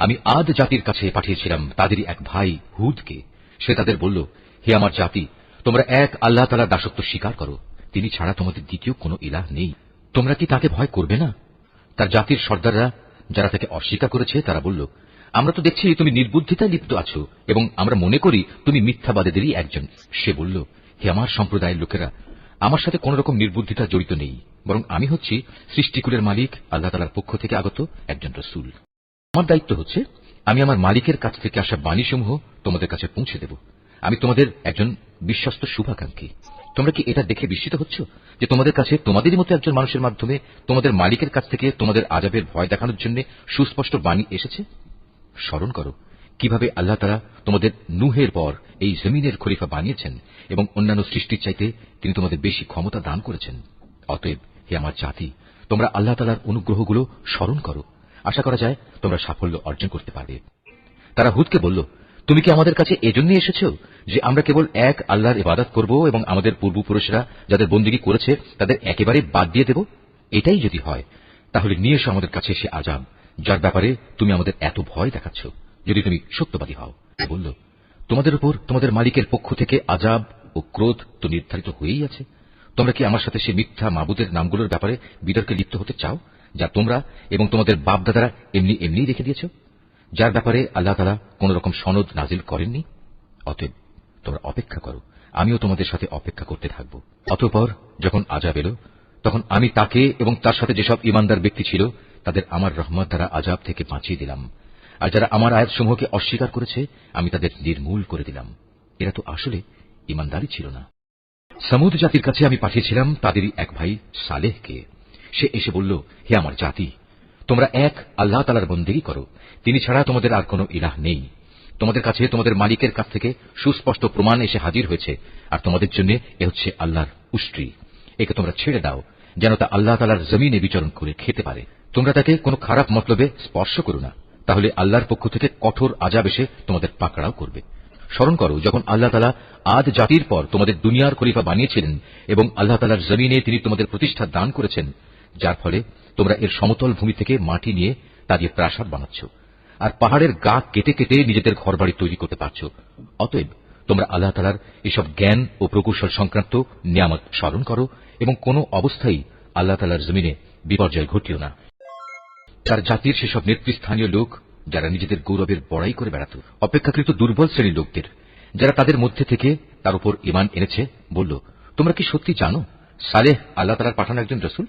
আমি আদ জাতির কাছে পাঠিয়েছিলাম তাদেরই এক ভাই হুদকে। সে তাদের বলল, হে আমার জাতি, তোমরা এক আল্লাহ তালার দাসত্ব স্বীকার করো। তিনি ছাড়া তোমাদের দ্বিতীয় কোনো ইলাহ নেই। তোমরা কি তাকে ভয় করবে না? তার জাতির সর্দাররা, যারা তাকে অস্বীকার করেছে, তারা বলল, আমরা তো দেখছি তুমি নির্বুদ্ধিতায় লিপ্ত আছো, এবং আমরা মনে করি তুমি মিথ্যাবাদীদেরই একজন। সে বলল, হে আমার সম্প্রদায়ের লোকেরা, আমার সাথে কোন রকম নির্বুদ্ধিতা জড়িত নেই, বরং আমি হচ্ছি সৃষ্টিকুলের মালিক, আল্লাহ তালার পক্ষ থেকে আগত একজন রসুল। আমার দায়িত্ব হচ্ছে, আমি আমার মালিকের কাছ থেকে আসা বাণীসমূহ তোমাদের কাছে পৌঁছে দেব। আমি তোমাদের একজন বিশ্বস্ত শুভাকাঙ্ক্ষী। তোমরা কি এটা দেখে বিস্মিত হচ্ছ? যে তোমাদের কাছে, তোমাদেরই মতো একজন মানুষের মাধ্যমে, তোমাদের মালিকের কাছ থেকে তোমাদের আজাবের ভয় দেখানোর জন্য সুস্পষ্ট বাণী এসেছে? স্মরণ করো, কীভাবে আল্লাহ তারা তোমাদের নুহের পর এই জমিনের খলিফা বানিয়েছেন এবং অন্যান্য সৃষ্টির চাইতে তিনি তোমাদের বেশি ক্ষমতা দান করেছেন। অতএব হে আমার জাতি, তোমরা আল্লাহ তালার অনুগ্রহগুলো স্মরণ করো। আশা করা যায় তোমরা সাফল্য অর্জন করতে পারবে। তারা হুদকে বলল, তুমি কি আমাদের কাছে এজন্য এসেছ যে আমরা কেবল এক আল্লাহর ইবাদত করব এবং আমাদের পূর্বপুরুষরা যাদের বন্দিগি করেছে তাদের একেবারে বাদ দিয়ে দেব? এটাই যদি হয়, তাহলে নিয়ে এসো আমাদের কাছে সে আজাব। যার ব্যাপারে তুমি আমাদের এত ভয় দেখাচ্ছ, যদি তুমি সত্যবাদী হও। বলল, তোমাদের উপর তোমাদের মালিকের পক্ষ থেকে আজাব ও ক্রোধ তো নির্ধারিত হয়েই আছে। তোমরা কি আমার সাথে সে মিথ্যা মাবুদের নামগুলোর ব্যাপারে বিতর্কে লিপ্ত হতে চাও? যা তোমরা এবং তোমাদের বাপদাদারা এমনি এমনি রেখে দিয়েছ। যার ব্যাপারে আল্লাহ তালা কোন রকম সনদ নাজিল করেননি। অতএব তোমরা অপেক্ষা করো। আমিও তোমাদের সাথে অপেক্ষা করতে থাকব। অতঃপর যখন আজাব এলো, তখন আমি তাকে এবং তার সাথে যেসব ইমানদার ব্যক্তি ছিল, তাদের আমার রহমত দ্বারা আজাব থেকে বাঁচিয়ে দিলাম। আর যারা আমার আয়াতসমূহকে অস্বীকার করেছে, আমি তাদের নির্মূল করে দিলাম। এরা তো আসলে ইমানদারই ছিল না। সমুদ জাতির কাছে আমি পাঠিয়েছিলাম তাদেরই এক ভাই সালেহকে। সে এসে বলল, হে আমার জাতি, তোমরা এক আল্লাহ তালার বন্দেগী করো। তিনি ছাড়া তোমাদের আর কোনো ইলাহ নেই। তোমাদের কাছে তোমাদের মালিকের কাছ থেকে সুস্পষ্ট প্রমাণ এসে হাজির হয়েছে, আর তোমাদের জন্য এ হচ্ছে আল্লাহর উষ্ট্রি। একে তোমরা ছেড়ে দাও, যেন তা আল্লাহ তালার জমিনে বিচরণ করে খেতে পারে। তোমরা তাকে কোনো খারাপ মতলবে স্পর্শ করো না। তাহলে আল্লাহর পক্ষ থেকে কঠোর আজাব এসে তোমাদের পাকড়াও করবে। স্মরণ করো, যখন আল্লাহ তালা আদ জাতির পর তোমাদের দুনিয়ার খলিফা বানিয়েছিলেন এবং আল্লাহ তালার জমিনে তিনি তোমাদের প্রতিষ্ঠা দান করেছেন যার ফলে তোমরা এর সমতল ভূমি থেকে মাটি নিয়ে তা দিয়ে প্রাসাদ বানাচ্ছ, আর পাহাড়ের গা কেটে কেটে নিজেদের ঘরবাড়ি তৈরি করতে পারছ। অতএব তোমরা আল্লাহ তালার এসব জ্ঞান ও প্রকৌশল সংক্রান্ত নিয়ামত স্মরণ করো এবং কোনো অবস্থায় আল্লাহ তালার জমিনে বিপর্যয় ঘটিও না। তার জাতির সেসব নেতৃস্থানীয় লোক, যারা নিজেদের গৌরবের বড়াই করে বেড়াত, অপেক্ষাকৃত দুর্বল শ্রেণির লোকদের, যারা তাদের মধ্যে থেকে তার উপর ইমান এনেছে, বলল, তোমরা কি সত্যি জানো, সালেহ আল্লাহ তালার পাঠানো একজন রসুল?